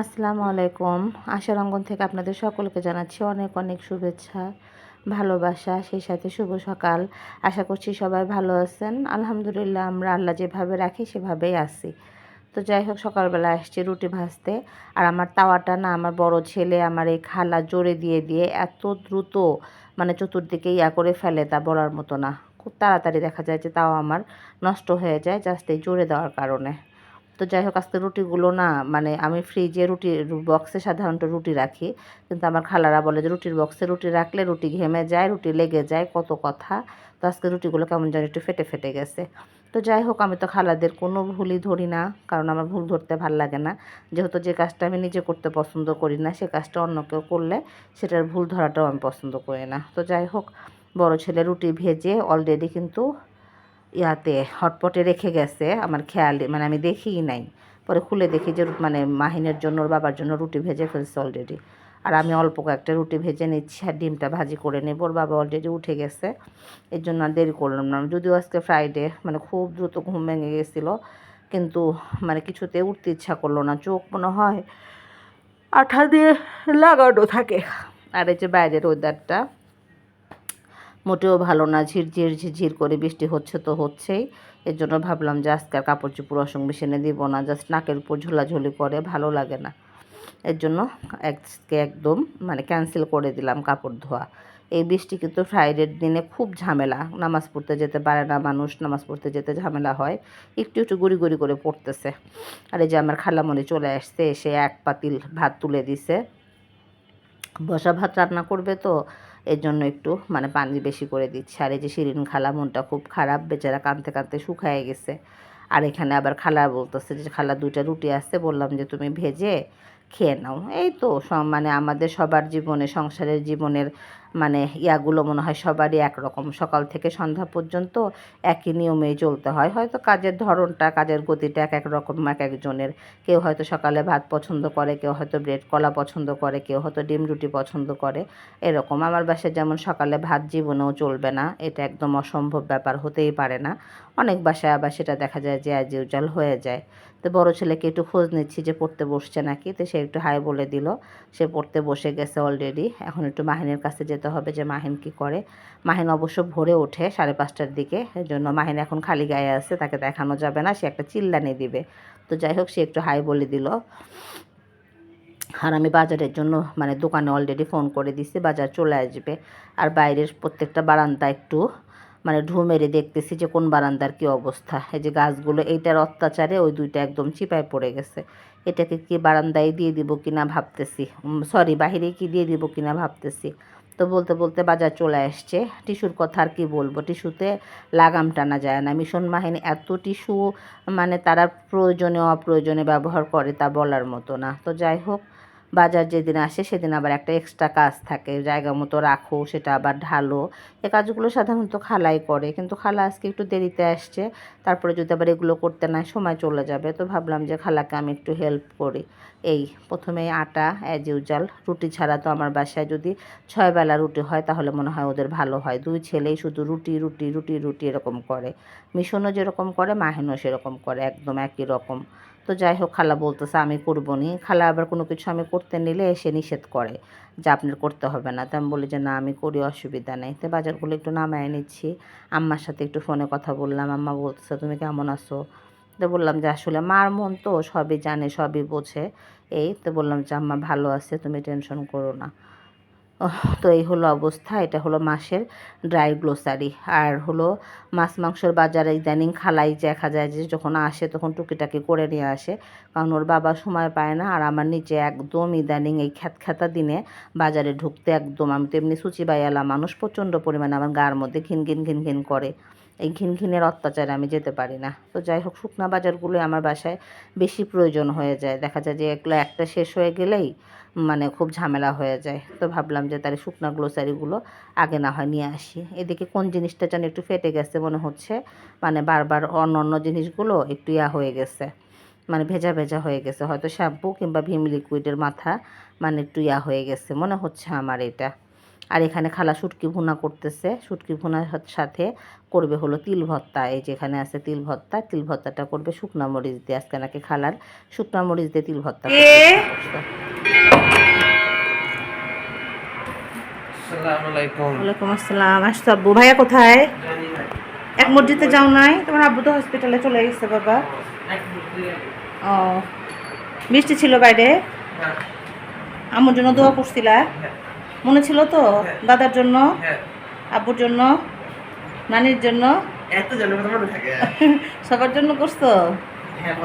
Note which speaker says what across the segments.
Speaker 1: আসসালামু আলাইকুম। আশার অঙ্গন থেকে আপনাদের সকলকে জানাচ্ছি অনেক অনেক শুভেচ্ছা, ভালোবাসা, সেই সাথে শুভ সকাল। আশা করছি সবাই ভালো আছেন। আলহামদুলিল্লাহ আমরা আল্লাহ যেভাবে রাখি সেভাবেই আছি। তো যাই হোক, সকালবেলা আসছি রুটি ভাজতে। আর আমার তাওয়াটা না, আমার বড় ছেলে আমার এই খালা জোরে দিয়ে দিয়ে এত দ্রুত মানে চতুর্দিকে ইয়া করে ফেলে তা বলার মতো না। খুব তাড়াতাড়ি দেখা যায় যে তাও আমার নষ্ট হয়ে যায় জাস্ট এই জোরে দেওয়ার কারণে। তো যাই হোক, আজকে রুটিগুলো না মানে আমি ফ্রিজে রুটি বক্সে সাধারণত রুটি রাখি। কিন্তু আমার খালারা বলে যে, রুটির বক্সে রুটি রাখলে রুটি ঘেমে যায়, রুটি লেগে যায়, কত কথা। তো আজকে রুটিগুলো কেমন যেন একটু ফেটে ফেটে গেছে। তো যাই হোক, আমি তো খালাদের কোনো ভুলই ধরি না, কারণ আমার ভুল ধরতে ভালো লাগে না। যেহেতু যে কাজটা আমি নিজে করতে পছন্দ করি না, সে কাজটা অন্য কেউ করলে সেটার ভুল ধরাটাও আমি পছন্দ করি না। তো যাই হোক, বড় ছেলে রুটি ভেজে অলরেডি কিন্তু ইয়াতে হটপটে রেখে গেছে আমার খেয়াল মানে আমি দেখিই নাই। পরে খুলে দেখি যে মানে মাহিনের জন্য ওর বাবার জন্য রুটি ভেজে ফেলছে অলরেডি আর আমি অল্প কয়েকটা রুটি ভেজে নিচ্ছি আর ডিমটা ভাজি করে নেব। ওর বাবা অলরেডি উঠে গেছে, এর জন্য আর দেরি করলাম না। যদিও আজকে ফ্রাইডে মানে খুব দ্রুত ঘুম ভেঙে গেছিল, কিন্তু মানে কিছুতে উঠতে ইচ্ছা করল না। চোখ মনে হয় আঠা দিয়ে লাগানো থাকে। আর এই যে বাইরের ওয়েদারটা মোটেও ভালো না, ঝিরঝির ঝিরঝির করে বৃষ্টি হচ্ছে তো হচ্ছেই। এর জন্য ভাবলাম যে আজকে কাপড় চোপড় ওয়াশিং মেশিনে দিব না জাস্ট নাকের উপর ঝোলাঝুলি করে, ভালো লাগে না। এর জন্য আজকে একদম মানে ক্যান্সেল করে দিলাম কাপড় ধোয়া। এই বৃষ্টি কিন্তু ফ্রাইডের দিনে খুব ঝামেলা, নামাজ পড়তে যেতে পারে না মানুষ, নামাজ পড়তে যেতে ঝামেলা হয়, একটু একটু গুড়ি গুড়ি করে পড়তেছে। আর এই যে আমার খালামণি চলে আসছে, এসে এক পাতিল ভাত তুলে দিছে। বসা ভাত রান্না করবে তো এর জন্য একটু মানে পানি বেশি করে দিচ্ছে। আর এই যে শিরিন খালা মনটা খুব খারাপ, বেচারা কাঁদতে কাঁদতে শুকায় গেছে। আর এখানে আবার খালা বলতেছে যে, খালা, দুইটা রুটি আসছে বললাম যে, তুমি ভেজে খেয়ে নাও। এই তো মানে আমাদের সবার জীবনে, সংসারের জীবনের মানে ইয়াগুলো মনে হয় সবারই একরকম। সকাল থেকে সন্ধ্যা পর্যন্ত একই নিয়মেই চলতে হয়। হয়তো কাজের ধরনটা, কাজের গতিটা এক এক রকম, এক একজনের কেউ হয়তো সকালে ভাত পছন্দ করে, কেউ হয়তো ব্রেড কলা পছন্দ করে, কেউ হয়তো ডিম রুটি পছন্দ করে। এরকম। আমার বাসায় যেমন সকালে ভাত জীবনেও চলবে না, এটা একদম অসম্ভব ব্যাপার, হতেই পারে না। অনেক বাসায় আবার সেটা দেখা যায় যে আজ উজাল হয়ে যায়। তো বড় ছেলেকে একটু খোঁজ নিচ্ছি যে পড়তে বসছে নাকি? তো সে একটু হাই বলে দিল। সে পড়তে বসে গেছে অলরেডি এখন একটু মাহিনের কাছে যেতে হবে যে মাহিন কি করে। মাহিন অবশ্য ভোরে ওঠে সাড়ে পাঁচটার দিকে এর জন্য মাহিন এখন খালি গায়ে আছে, তাকে দেখানো যাবে না, সে একটা চিল্লানি দিবে। তো যাই হোক, সে একটু হাই বলে দিল। আর আমি বাজারের জন্য মানে দোকানে অলরেডি ফোন করে দিছি, বাজার চলে আসবে। আর বাইরের প্রত্যেকটা বারান্দা একটু মানে ঢু মেরে দেখতেছি যে কোন বারান্দার কি অবস্থা। এই যে গাছগুলো, এইটার অত্যাচারে ওই দুইটা একদম চিপায় পড়ে গেছে। এটাকে কি বারান্দায় দিয়ে দিব কিনা ভাবতেছি। সরি বাহিরে কি দিয়ে দিব কিনা ভাবতেছি। তো বলতে বলতে বাজার চলে আসছে। টিস্যুর কথা আর কি বলব? টিস্যুতে লাগাম টানা যায় না। মিশন বাহিনী এত টিস্যু মানে তারা প্রয়োজনে, অপ্রয়োজনে ব্যবহার করে তা বলার মতো না। তো যাই হোক বাজার যেদিন আসে সেদিন আবার একটা এক্সট্রা কাজ থাকে। জায়গা মতো রাখো, সেটা আবার ঢালো। এ কাজগুলো সাধারণত খালাই করে। কিন্তু খালা আজকে একটু দেরিতে আসছে। তারপরে যদি আবার এগুলো করতে না সময় চলে যাবে। তো ভাবলাম যে খালাকে আমি একটু হেল্প করি। এই প্রথমে আটা অ্যাজ ইউজাল রুটি ছাড়া তো আমার বাসায় যদি ছয় বেলা রুটি হয়, তাহলে মনে হয় ওদের ভালো হয়। দুই ছেলেই শুধু রুটি রুটি রুটি রুটি এরকম করে। মিশনও যেরকম করে, মাহিনও সেরকম করে। একদম একই রকম। তো যাই হোক খালা বলতেছে, আমি করব নি খালা আবার কোনো কিছু আমি করতে নিলে এসে নিষেধ করে যে আপনার করতে হবে না। তো আমি বলি যে, না, আমি করি, অসুবিধা নেই। তো বাজারগুলো একটু নামায় নিচ্ছি। আম্মার সাথে একটু ফোনে কথা বললাম। আম্মা বলতেছে, তুমি কেমন আছো? তো বললাম যে, আসলে মার মন তো সবই জানে, সবই বোঝে। এই তো বললাম যে, আম্মা ভালো আছে, তুমি টেনশন করো না। তো এই হলো অবস্থা। এটা হলো মাসের ড্রাই গ্লোসারি আর হলো মাছ মাংসের বাজারে ইদানিং খালাই দেখা যায় যে যখন আসে তখন টুকিটাকি করে নিয়ে আসে। কারণ ওর বাবা সময় পায় না আর আমার নিচে একদম ইদানিং এই খ্যাত খ্যাতা দিনে বাজারে ঢুকতে একদম আমি তো এমনি সুচি বাইয়ালা মানুষ প্রচণ্ড পরিমাণে আমার গার মধ্যে ঘিন ঘিন ঘিন ঘিন করে। এই ঘিন ঘিনের অত্যাচারে আমি যেতে পারি না। তো যাই হোক, শুকনা বাজারগুলোই আমার বাসায় বেশি প্রয়োজন হয়ে যায়। দেখা যায় যে এগুলো একটা শেষ হয়ে গেলেই মানে খুব ঝামেলা হয়ে যায়। তো ভাবলাম যে তার শুকনা গ্লোসারিগুলো আগে না হয় নিয়ে আসি। এদিকে কোন জিনিসটা যেন একটু ফেটে গেছে মনে হচ্ছে মানে বারবার অন্য অন্য জিনিসগুলো একটু ইয়া হয়ে গেছে মানে ভেজা ভেজা হয়ে গেছে। হয়তো শ্যাম্পু কিংবা ভিম লিকুইডের মাথা মানে একটু ইয়া হয়ে গেছে। মনে হচ্ছে আমার এটা। আর এখানে খালা শুটকি ভুনা করতেছে। শুটকি ভুনার সাথে করবে হলো তিল ভর্তা। এই যেখানে আছে তিল ভর্তা। তিল ভর্তাটা করবে শুকনা মরিচ দিয়ে। আজকে নাকি খালার শুকনা মরিচ দিয়ে তিল ভর্তা ওয়ালাইকুম আসসালাম। আসতো আব্বু? ভাইয়া কোথায়? এক মসজিদে যাও নাই? তোমার আব্বু তো হসপিটালে চলে গেছে বাবা। ও। বৃষ্টি ছিল বাইরে? আমার জন্য দোয়া করছিলা? মনে ছিল তো? দাদার জন্য?
Speaker 2: হ্যাঁ।
Speaker 1: আব্বুর জন্য? নানির জন্য? সবার জন্য করছ?
Speaker 2: হ্যাঁ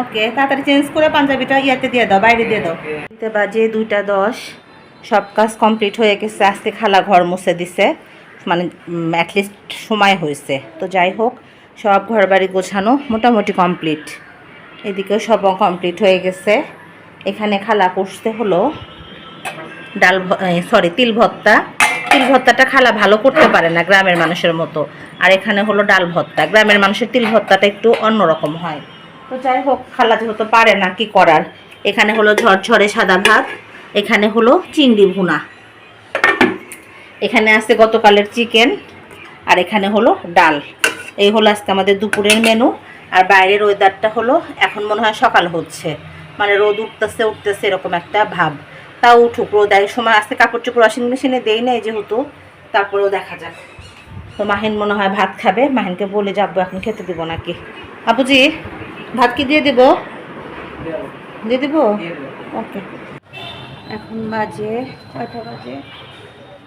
Speaker 1: ওকে তাড়াতাড়ি চেঞ্জ করে পাঞ্জাবিটা ইয়াতে দিয়ে দাও বাইরে দিয়ে দাও। দিতে বাজে দুইটা দশ। সব কাজ কমপ্লিট হয়ে গেছে আজকে খালা ঘর মুছে দিছে। মানে অ্যাটলিস্ট সময় হয়েছে। তো যাই হোক সব ঘর বাড়ি গোছানো মোটামুটি কমপ্লিট। এদিকেও সব কমপ্লিট হয়ে গেছে। এখানে খালা করতে হলো। ডাল সরি তিল ভত্তা তিল ভত্তাটা খালা ভালো করতে পারে না গ্রামের মানুষের মতো। আর এখানে হলো ডাল ভত্তা গ্রামের মানুষের তিল ভত্তাটা একটু অন্যরকম হয়। তো যাই হোক, খালা যেহেতু পারে না, কি করার? এখানে হলো ঝরঝরে সাদা ভাত, এখানে হলো চিংড়ি ভুনা। এখানে আছে গতকালের চিকেন, আর এখানে হলো ডাল। এই হলো আজকে আমাদের দুপুরের মেনু। আর বাইরের ওয়েদারটা হলো, এখন মনে হয় সকাল হচ্ছে। মানে রোদ উঠতেছে উঠতেছে এরকম একটা ভাব। তাও উঠুক রোদ সময় আজকে কাপড় চোপড় ওয়াশিং মেশিনে দেই নাই যেহেতু, তারপরেও দেখা যাক। তো মাহিন মনে হয় ভাত খাবে। মাহিনকে বলে যাব এখন খেতে দিব নাকি? আপুজি ভাত কি দিয়ে দেব? দিয়ে দেব? ওকে। এখন বাজে কয়টা বাজে?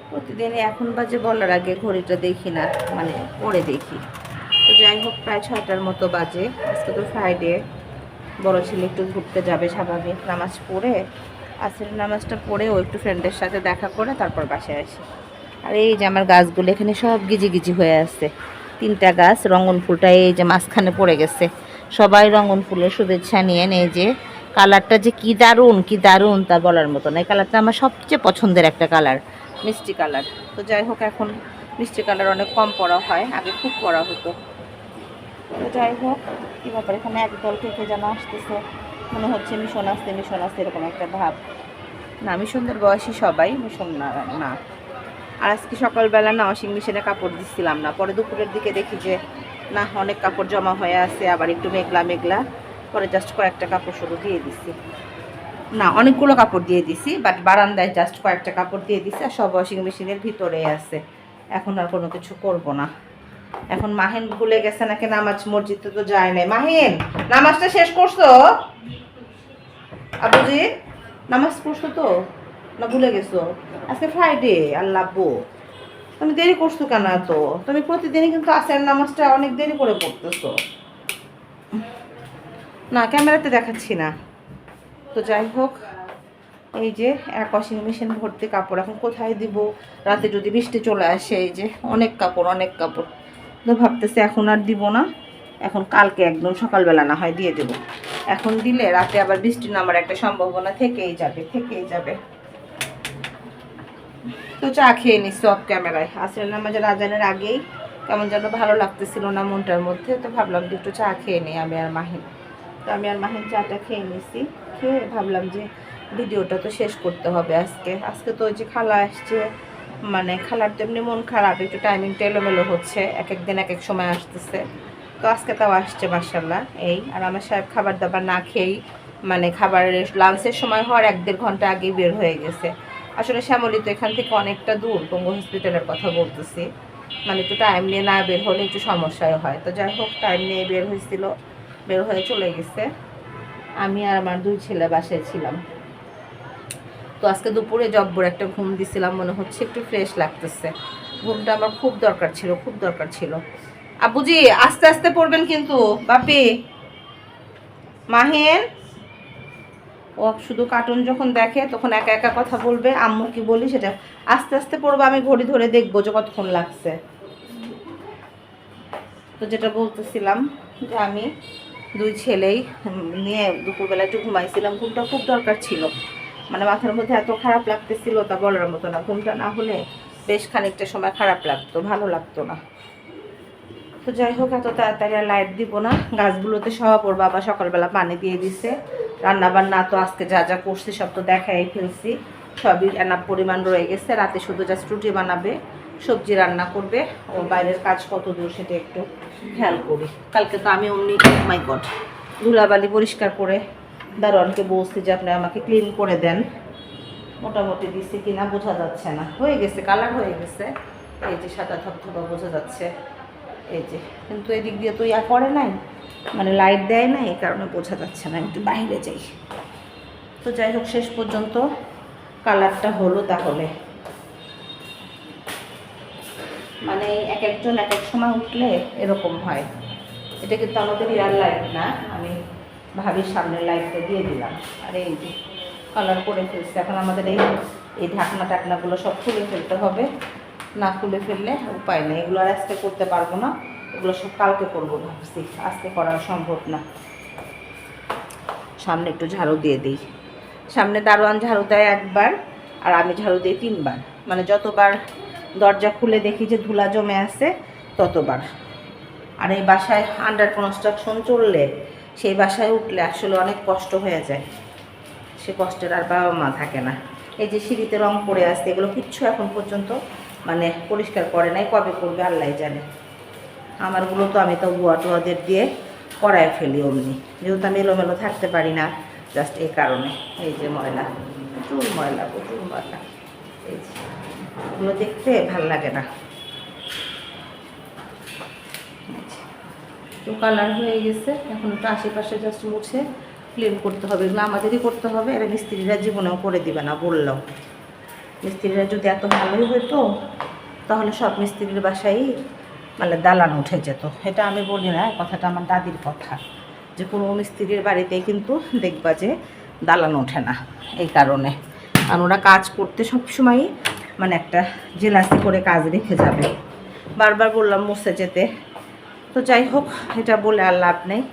Speaker 1: প্রতিদিন এখন বাজে বলার আগে ঘড়িটা দেখি না মানে পরে দেখি। তো যাই হোক, প্রায় ছয়টার মতো বাজে। আজকে তো ফ্রাইডে বড় ছেলে একটু ঘুরতে যাবে স্বাভাবিক। নামাজ পড়ে আসের নামাজটা পড়ে ও একটু ফ্রেন্ডের সাথে দেখা করে তারপর বাসায় আসি। আর এই যে আমার গাছগুলো এখানে সব গিজি গিজি হয়ে আছে। তিনটা গাছ রঙন ফুলটা এই যে মাঝখানে পড়ে গেছে। সবাই রঙন ফুলের শুভেচ্ছা নিয়ে এই যে কালারটা যে কি দারুণ কি দারুণ তা বলার মতো না এই কালারটা আমার সবচেয়ে পছন্দের একটা কালার মিষ্টি কালার তো যাই হোক, এখন মিষ্টি কালার অনেক কম পড়া হয়, আগে খুব পড়া হতো। তো যাই হোক কী ব্যাপার এখানে একদল থেকে যেন আসতেছে। মনে হচ্ছে মিশন আসতে মিশন আসতে এরকম একটা ভাব। না, মিশনদের বয়সী সবাই মিশন না না। আর আজকে সকালবেলা না ওয়াশিং মেশিনে কাপড় দিচ্ছিলাম না। পরে দুপুরের দিকে দেখি যে, না, অনেক কাপড় জমা হয়ে আছে, আবার একটু মেঘলা মেঘলা। পরে জাস্ট কয়েকটা কাপড় শুরু দিয়ে দিছি। না, অনেকগুলো কাপড় দিয়ে দিছি বাট বারান্দায় জাস্ট কয়েকটা কাপড় দিয়ে দিছি, আর সব ওয়াশিং মেশিনের ভিতরে আছে। এখন আর কোনো কিছু করব না। এখন মাহিন ভুলে গেছে নাকি নামাজ মসজিদে তো যায় নাই। মাহিন, নামাজটা শেষ করছ? আবুজি নামাজ পড়ছো তো? না ভুলে গেছো? আজকে ফ্রাইডে আল্লাহ আব্বু। তুমি দেরি করছ কেন এত? তুমি প্রতিদিনই কিন্তু আসের নামাজটা অনেক দেরি করে পড়তেছো। না, ক্যামেরাতে দেখাচ্ছি না। তো যাই হোক, এই যে এক ওয়াশিং মেশিন ভর্তি কাপড় এখন কোথায় দিব? রাতে যদি বৃষ্টি চলে আসে, এই যে অনেক কাপড় অনেক কাপড়। তো ভাবতেছি এখন আর দিব না। এখন কালকে একদম সকালবেলা না হয় দিয়ে দেব। এখন দিলে রাতে আবার বৃষ্টি নামার একটা সম্ভাবনা থেকেই যাবে থেকেই যাবে। তো চা খেয়ে নিচ্ছি অফ ক্যামেরায় আসলে নামাজের আজানের আগেই কেমন যেন ভালো লাগতেছিল না মনটার মধ্যে, তো ভাবলাম যে একটু চা খেয়ে নিই আমি আর মাহিন। তো আমি আর মাহিন চাটা খেয়ে নিছি, খেয়ে ভাবলাম যে ভিডিওটা তো শেষ করতে হবে আজকে। আজকে তো ওই যে খালা আসছে মানে খালার তো এমনি মন খারাপ, একটু টাইমিংটা এলোমেলো হচ্ছে এক এক দিন এক এক সময় আসতেছে। তো আজকে তাও আসছে মার্শাল্লাহ এই, আর আমার সাহেব খাবার দাবার না খেয়েই মানে খাবারের লাঞ্চের সময় হওয়ার এক দেড় ঘণ্টা আগেই বের হয়ে গেছে। আসলে শ্যামলী তো এখান থেকে অনেকটা দূর, পঙ্গু হসপিটালের কথা বলতেছি। মানে একটু টাইম নিয়ে না বের হলে একটু সমস্যায় হয়। তো যাই হোক টাইম নিয়ে বের হয়েছিল, বের হয়ে চলে গেছে। আমি আর আমার দুই ছেলে বাসায় ছিলাম। তো আজকে দুপুরে জব্বর একটা ঘুম দিছিলাম, মনে হচ্ছে একটু ফ্রেশ লাগতেছে। ঘুমটা আমার খুব দরকার ছিল, খুব দরকার ছিল। আব্বুজি আস্তে আস্তে পড়বেন কিন্তু, বাপি। মাহিন? ও শুধু কার্টুন যখন দেখে, তখন একা একা কথা বলবে আম্মু কি বলি সেটা। আস্তে আস্তে পড়বে, আমি ঘড়ি ধরে দেখব যে কতক্ষণ লাগছে। তো যেটা বলতেছিলাম যে আমি দুই ছেলেই নিয়ে দুপুরবেলা একটু ঘুমাইছিলাম, ঘুমটা খুব দরকার ছিল। মানে মাথার মধ্যে এত খারাপ লাগতেছিল তা বলার মতো না, ঘুমটা না হলে বেশ খানিকটা সময় খারাপ লাগতো, ভালো লাগতো না। তো যাই হোক, এত তাড়াতাড়ি আর লাইট দিব না। গাছগুলোতে সব বাবা সকালবেলা পানি দিয়ে দিছে। রান্না বান্না তো আজকে যা যা করছি সব তো দেখাই ফেলছি। সবই রান্নার পরিমাণ রয়ে গেছে। রাতে শুধু জাস্ট রুটি বানাবে, সবজি রান্না করবে। ও বাইরের কাজ কত দূর সেটা একটু খেয়াল করি। কালকে তো আমি অমনি মাই গড ধুলাবালি পরিষ্কার করে দারোয়ানকে বলছি যে আপনি আমাকে ক্লিন করে দেন। মোটামুটি দিচ্ছে কিনা বোঝা যাচ্ছে না। হয়ে গেছে কালার হয়ে গেছে। এই যে সাদা ধবধবা বোঝা যাচ্ছে। এই যে, কিন্তু এদিক দিয়ে তো ইয়া করে নাই মানে লাইট দেয় না এই কারণে বোঝা যাচ্ছে না, একটু বাইরে যাই। তো যাই হোক, শেষ পর্যন্ত কালারটা হলো তাহলে। মানে এক একজন এক এক সময় উঠলে এরকম হয়। এটা কিন্তু আমাদের ইয়ার লাইট না, আমি ভাবি সামনের লাইটটা দিয়ে দিলাম। আর এই যে কালার করে ফেলছে, এখন আমাদের এই এই ঢাকনা টাকনাগুলো সব খুলে ফেলতে হবে। না খুলে ফেললে উপায় নেই। এগুলো আর আজকে করতে পারব না। এগুলো সব কালকে করব ভাবছি। আজকে করা সম্ভব না। সামনে একটু ঝাড়ু দিয়ে দিই। সামনে দারোয়ান ঝাড়ু দেয় একবার আর আমি ঝাড়ু দিই তিনবার। মানে যতবার দরজা খুলে দেখি যে ধুলা জমে আছে, ততবার। আর এই বাসায় আন্ডার কনস্ট্রাকশন চললে, সেই বাসায় উঠলে আসলে অনেক কষ্ট হয়ে যায়। সে কষ্টের আর বাবা মা থাকে না। এই যে সিঁড়িতে রং পড়ে আসছে এগুলো কিচ্ছু এখন পর্যন্ত মানে পরিষ্কার করে নাই, কবে করবে আল্লাহ জানে। আমারগুলো তো আমি তো বুয়া টুয়াদের দিয়ে করায় ফেলি অমনি। যেহেতু আমি এলোমেলো থাকতে পারি না জাস্ট এই কারণে। এই যে ময়লা, প্রচুর ময়লা প্রচুর ময়লা। এই যে, এগুলো দেখতে ভালো লাগে না। তো কালার হয়ে গেছে, এখন একটু আশেপাশে জাস্ট মুছে ক্লিন করতে হবে। এগুলো আমাদেরই করতে হবে, এরা মিস্ত্রিরা জীবনেও করে দিবে না বললাম মিস্ত্রিরা যদি এত ভালোই হতো তাহলে সব মিস্ত্রির বাসায় মানে দালান উঠে যেত। এটা আমি বলি না, কথাটা আমার দাদির কথা। যে কোনো মিস্ত্রির বাড়িতেই কিন্তু দেখবা যে দালান ওঠে না এই কারণে। আর ওরা কাজ করতে সবসময়ই মানে একটা জেলাসি করে কাজ রেখে যাবে। বারবার বললাম মুছে যেতে। তো যাই হোক, এটা বলে আর লাভ নেই।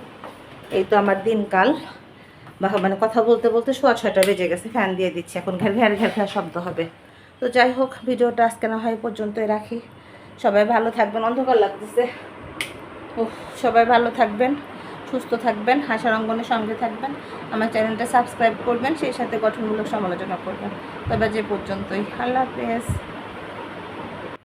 Speaker 1: এই তো আমার দিনকাল। বা মানে কথা বলতে বলতে সোয়া ছয়টা বেজে গেছে, ফ্যান দিয়ে দিচ্ছি। এখন ঘের ঘের ঘের ঘের শব্দ হবে। তো যাই হোক, ভিডিওটা আজকে না হয় পর্যন্ত পর্যন্তই রাখি। সবাই ভালো থাকবেন, অন্ধকার লাগতেছে। ও সবাই ভালো থাকবেন, সুস্থ থাকবেন, হাসার অঙ্গনের সঙ্গে থাকবেন। আমার চ্যানেলটা সাবস্ক্রাইব করবেন, সেই সাথে গঠনমূলক সমালোচনা করবেন। তবে যে পর্যন্তই। আল্লাহ হাফেজ।